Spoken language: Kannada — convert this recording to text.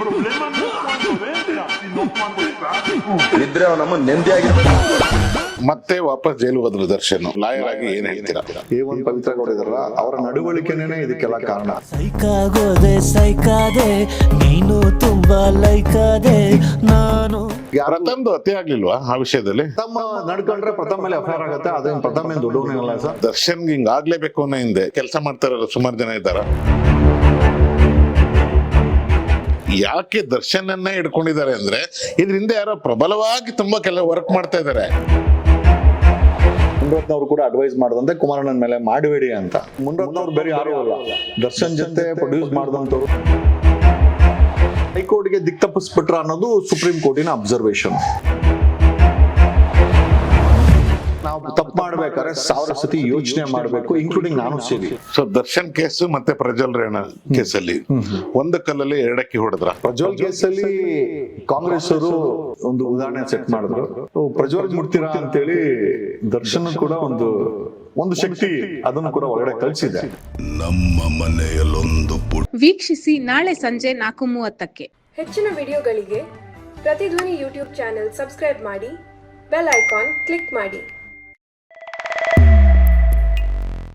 problema no es cuando sino cuando está. ಇದ್ರೆ ನಮ್ಮ ನೆಮ್ಮದಿಯಾಗಿರ್ಬೇಕು ಮತ್ತೆ ವಾಪಸ್ ಜೈಲು ಹೋದ್ರು ದರ್ಶನ್. ಲಾಯರ್ ಆಗಿ ಏನ್ ಹೇಳ್ತೀರಾ? ಈ ಒಂದು ಪವಿತ್ರ ಗೌಡ ಇದಾರಲ್ಲ ಅವರ ನಡವಳಿಕೆನೇ ಇದಕ್ಕೆಲ್ಲ ಕಾರಣ. ಸೈಕಾಗೋದೆ ಸೈಕಾದೆ ನೀನು ತುಂಬಾ ಲೈಕಾದೆ ನಾನು ಪ್ರಥಮ್ದು ಅತಿ ಆಗ್ಲಿಲ್ವಾ ಆ ವಿಷಯದಲ್ಲಿ? ತಮ್ಮ ನಡ್ಕೊಂಡ್ರೆ ಪ್ರಥಮ ಮೇಲೆ ಅಫೇರ್ ಆಗುತ್ತೆ ಅದೇ ಪ್ರಥಮ ಏನ್ ಸರ್. ದರ್ಶನ್ ಹಿಂಗ್ ಆಗ್ಲೇಬೇಕು ಅನ್ನೋ ಹಿಂದೆ ಕೆಲಸ ಮಾಡ್ತಾರಲ್ಲ ಸುಮಾರು ಜನ ಇದ್ದಾರ? ಯಾಕೆ ದರ್ಶನನ್ನ ಇಟ್ಕೊಂಡಿದ್ದಾರೆ ಅಂದ್ರೆ ಇದರಿಂದ ಯಾರೋ ಪ್ರಬಲವಾಗಿ ತುಂಬಾ ಕೆಲ ವರ್ಕ್ ಮಾಡ್ತಾ ಇದ್ದಾರೆ. ಮುನ್ರತ್ನವ್ರು ಕೂಡ ಅಡ್ವೈಸ್ ಮಾಡದಂತೆ ಕುಮಾರಣ್ಣನ ಮೇಲೆ ಮಾಡಬೇಡಿ ಅಂತ. ಮುನ್ರತ್ನವ್ರು ಬೇರೆ ಯಾರು ಅಲ್ಲ. ದರ್ಶನ್ ಜೊತೆ ಪ್ರೊಡ್ಯೂಸ್ ಮಾಡಿದಂಥವ್ರು. ಹೈಕೋರ್ಟ್ಗೆ ದಿಕ್ ತಪ್ಪಿಸ್ಬಿಟ್ರ ಅನ್ನೋದು ಸುಪ್ರೀಂ ಕೋರ್ಟಿನ ಅಬ್ಸರ್ವೇಷನ್ ತಪ್ಪು ಮಾಡ್ಬೇಕಾದ್ರೆ ಸಾವಿರ ಸತಿ ಯೋಚನೆ ಮಾಡಬೇಕು ಇನ್ಕ್ಲೂಡಿಂಗ್ ನಾನು ಸೇರಿ. ಸೊ ದರ್ಶನ್ ಕೇಸ್ ಮತ್ತೆ ಪ್ರಜ್ವಲ್ ರೇವಣ್ಣ ಕೇಸಲ್ಲಿ. ಒಂದು ಕಲ್ಲಲ್ಲಿ ಎರಡಕ್ಕೆ ಹೊಡೆದ್ರ? ಪ್ರಜ್ವಲ್ ಕೇಸಲ್ಲಿ ಕಾಂಗ್ರೆಸ್ ಅವರು ಒಂದು ಉದಾಹರಣೆ ಸೆಟ್ ಮಾಡಿದ್ರು. ಪ್ರಜ್ವಲ್ ಮುಡ್ತೀರಾ ಅಂತೇಳಿ ದರ್ಶನ್ ಕೂಡ ಒಂದು ಒಂದು ಶಕ್ತಿ ಅದನ್ನು ಕೂಡ ಒಳಗಡೆ ಕಳಿಸಿದೆ. ನಮ್ಮ ಮನೆಯಲ್ಲೊಂದು ವೀಕ್ಷಿಸಿ ನಾಳೆ ಸಂಜೆ ನಾಲ್ಕು ಮೂವತ್ತಕ್ಕೆ. ಹೆಚ್ಚಿನ ವಿಡಿಯೋಗಳಿಗೆ ಪ್ರತಿಧ್ವನಿ ಯೂಟ್ಯೂಬ್ ಚಾನೆಲ್ ಸಬ್ಸ್ಕ್ರೈಬ್ ಮಾಡಿ ಬೆಲ್ ಐಕಾನ್ ಕ್ಲಿಕ್ ಮಾಡಿ.